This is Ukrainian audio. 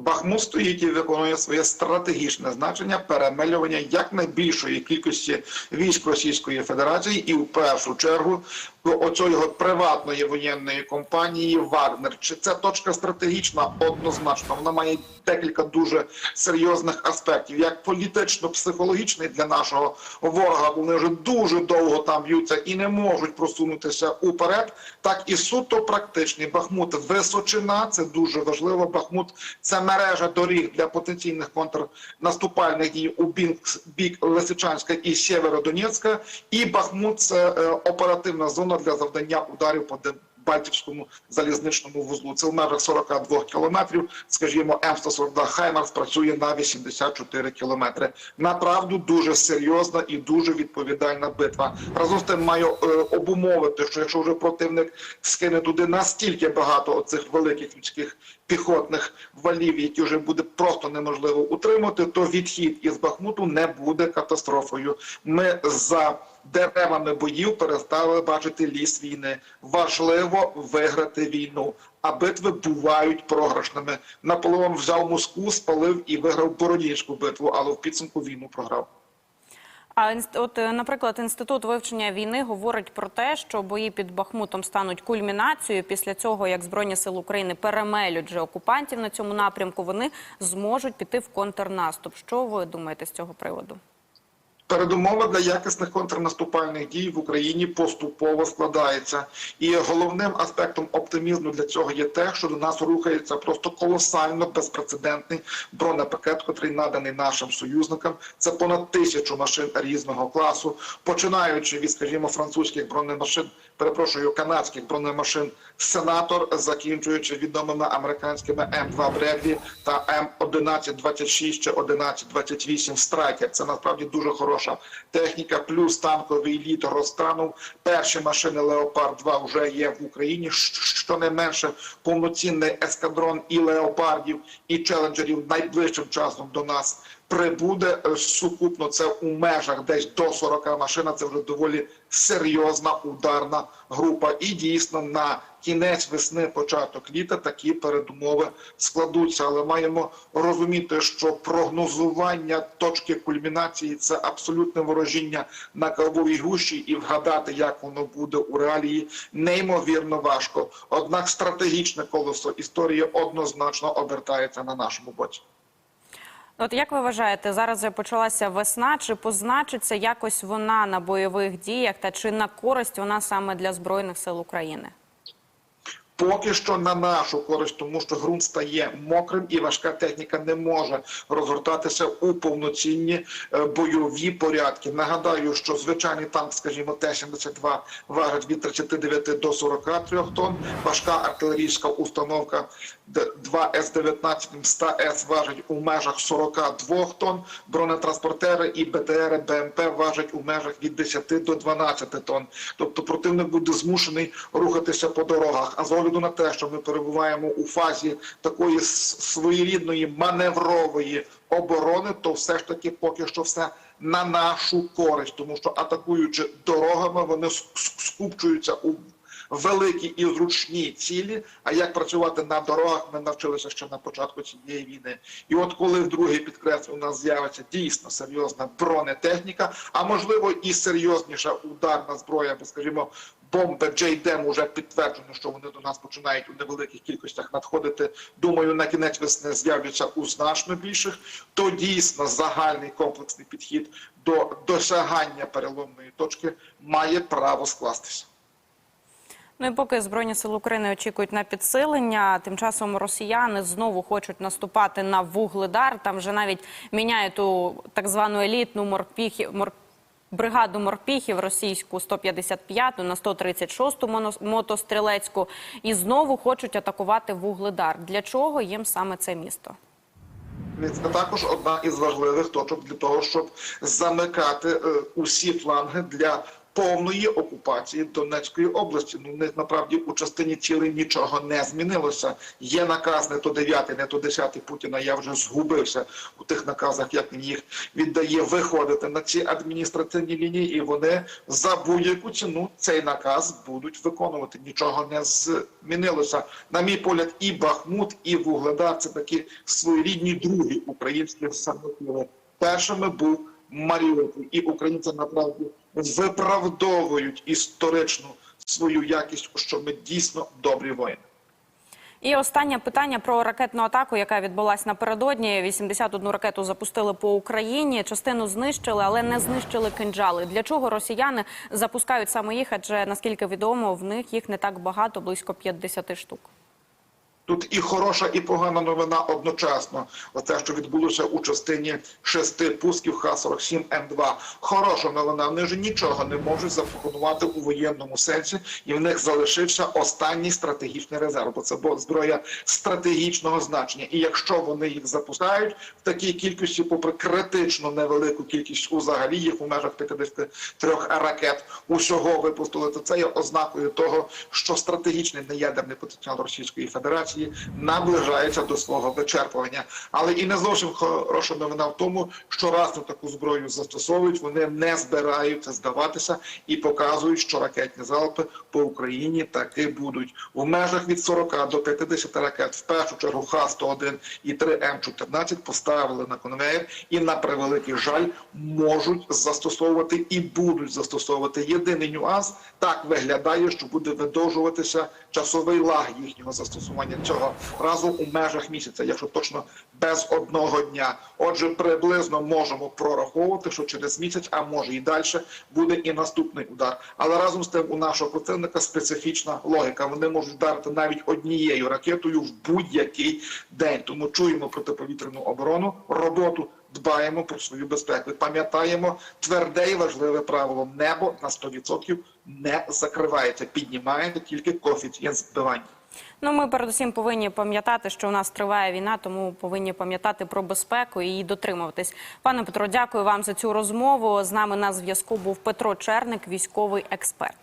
Бахмут стоїть і виконує своє стратегічне значення перемелювання якнайбільшої кількості військ Російської Федерації і в першу чергу оцього приватної воєнної компанії Вагнер. Чи це точка стратегічна? Однозначно, вона має декілька дуже серйозних аспектів, як політично-психологічний для нашого ворога. Вони вже дуже довго там б'ються і не можуть просунутися уперед. Так і суто практичний Бахмут височина. Це дуже важливо. Бахмут це мережа доріг для потенційних контрнаступальних дій у бік, Лисичанська і Сєвєродонецька. І Бахмут це е, оперативна зона для завдання ударів по Балтівському залізничному вузлу. Це в межах 42 кілометрів. Скажімо, М142 Хаймарс працює на 84 кілометри. Направду дуже серйозна і дуже відповідальна битва. Разом з тим маю е, обумовити, що якщо вже противник скине туди настільки багато оцих великих людських піхотних валів, які вже буде просто неможливо утримати, то відхід із Бахмуту не буде катастрофою. Ми за деревами боїв перестали бачити ліс війни. Важливо виграти війну. А битви бувають програшними. Наполеон взяв Москву, спалив і виграв Бородінську битву, але в підсумку війну програв. А от, е, наприклад, інститут вивчення війни говорить про те, що бої під Бахмутом стануть кульмінацією. Після цього, як збройні сили України перемелють же окупантів на цьому напрямку, вони зможуть піти в контрнаступ. Що ви думаєте з цього приводу? Передумова для якісних контрнаступальних дій в Україні поступово складається, і головним аспектом оптимізму для цього є те, що до нас рухається просто колосально безпрецедентний бронепакет, котрий наданий нашим союзникам. Це понад тисячу машин різного класу, починаючи від, скажімо, французьких бронемашин, перепрошую, канадських бронемашин Сенатор, закінчуючи відомими американськими М2 Бредлі та М1126 чи 1128 Страйкер. Це насправді дуже хороша техніка, плюс танковий літ розтанув. Перші машини Леопард 2 вже є в Україні. Щонайменше повноцінний ескадрон і леопардів, і челенджерів найближчим часом до нас прибуде Е, сукупно. Це у межах десь до 40 машин. Це вже доволі серйозна ударна група. І дійсно на кінець весни, початок літа такі передумови складуться. Але маємо розуміти, що прогнозування точки кульмінації це абсолютне ворожіння на кавовій гущі, і вгадати, як воно буде у реалії, неймовірно важко. Однак стратегічне колесо історії однозначно обертається на нашому боці. От як ви вважаєте, зараз вже почалася весна? Чи позначиться якось вона на бойових діях, та чи на користь вона саме для збройних сил України? Поки що на нашу користь, тому що ґрунт стає мокрим і важка техніка не може розгортатися у повноцінні е, бойові порядки. Нагадаю, що звичайний танк, скажімо, Т-72 важить від 39 до 43 тонн. Важка артилерійська установка 2 С-19 100С важить у межах 42 тонн. Бронетранспортери і БТР БМП важать у межах від 10 до 12 тонн. Тобто противник буде змушений рухатися по дорогах. А з огляду на те, що ми перебуваємо у фазі такої своєрідної маневрової оборони, то все ж таки поки що все на нашу користь, тому що атакуючи дорогами, вони скупчуються у великі і зручні цілі. А як працювати на дорогах, ми навчилися ще на початку цієї війни. І от коли вдруге підкреслю, у нас з'явиться дійсно серйозна бронетехніка, а можливо і серйозніша ударна зброя, бо скажімо. Бомби JDM уже підтверджено, що вони до нас починають у невеликих кількостях надходити. Думаю, на кінець весни з'являться у значно більших. То дійсно загальний комплексний підхід до досягання переломної точки має право скластися. Ну і поки збройні сили України очікують на підсилення, тим часом росіяни знову хочуть наступати на вугледар. Там вже навіть міняють ту так звану елітну морпіхів мор... бригаду морпіхів російську 155-ту на 136-ту моно- мотострілецьку і знову хочуть атакувати вугледар. Для чого їм саме це місто? Це також одна із важливих точок для того, щоб замикати е, усі фланги для повної окупації Донецької області. Ну, в них насправді у частині цілей нічого не змінилося. Є наказ не то 9, не то 10 Путіна. Я вже згубився у тих наказах, як він їх віддає виходити на ці адміністративні лінії, і вони за будь-яку ціну цей наказ будуть виконувати. Нічого не змінилося. На мій погляд, і Бахмут, і Вугледар це такі своєрідні другі українські самотили. Першими був Маріуполь, і українці направді виправдовують історичну свою якість, що ми дійсно добрі воїни. І останнє питання про ракетну атаку, яка відбулась напередодні. 81 ракету запустили по Україні. Частину знищили, але не знищили кинджали. Для чого росіяни запускають саме їх? Адже наскільки відомо, в них їх не так багато, близько 50 штук. Тут і хороша, і погана новина одночасно. Оце, що відбулося у частині шести пусків Х-47М2. Хороша новина. Вони ж нічого не можуть запропонувати у воєнному сенсі, і в них залишився останній стратегічний резерв. Бо це зброя стратегічного значення. І якщо вони їх запускають в такій кількості, попри критично невелику кількість взагалі їх у межах 53 ракет усього випустили, то це є ознакою того, що стратегічний неядерний потенціал Російської Федерації наближається до свого вичерпування. Але і не зовсім хороша новина в тому, що раз на таку зброю застосовують, вони не збираються здаватися і показують, що ракетні залпи по Україні таки будуть у межах від 40 до 50 ракет. В першу чергу Х-101 і 3 М14 поставили на конвейер і на превеликий жаль можуть застосовувати і будуть застосовувати. Єдиний нюанс так виглядає, що буде видовжуватися часовий лаг їхнього застосування цього разу у межах місяця, якщо точно без одного дня. Отже, приблизно можемо прораховувати, що через місяць, а може і далі, буде і наступний удар. Але разом з тим у нашого противника специфічна логіка. Вони можуть вдарити навіть однією ракетою в будь-який день. Тому чуємо протиповітряну оборону, роботу. Дбаємо про свою безпеку. Пам'ятаємо тверде і важливе правило: небо на 100% не закривається, піднімаєте тільки коефіцієнт збивання. Ну, ми передусім повинні пам'ятати, що у нас триває війна, тому повинні пам'ятати про безпеку і дотримуватись. Пане Петро, дякую вам за цю розмову. З нами на зв'язку був Петро Черник, військовий експерт.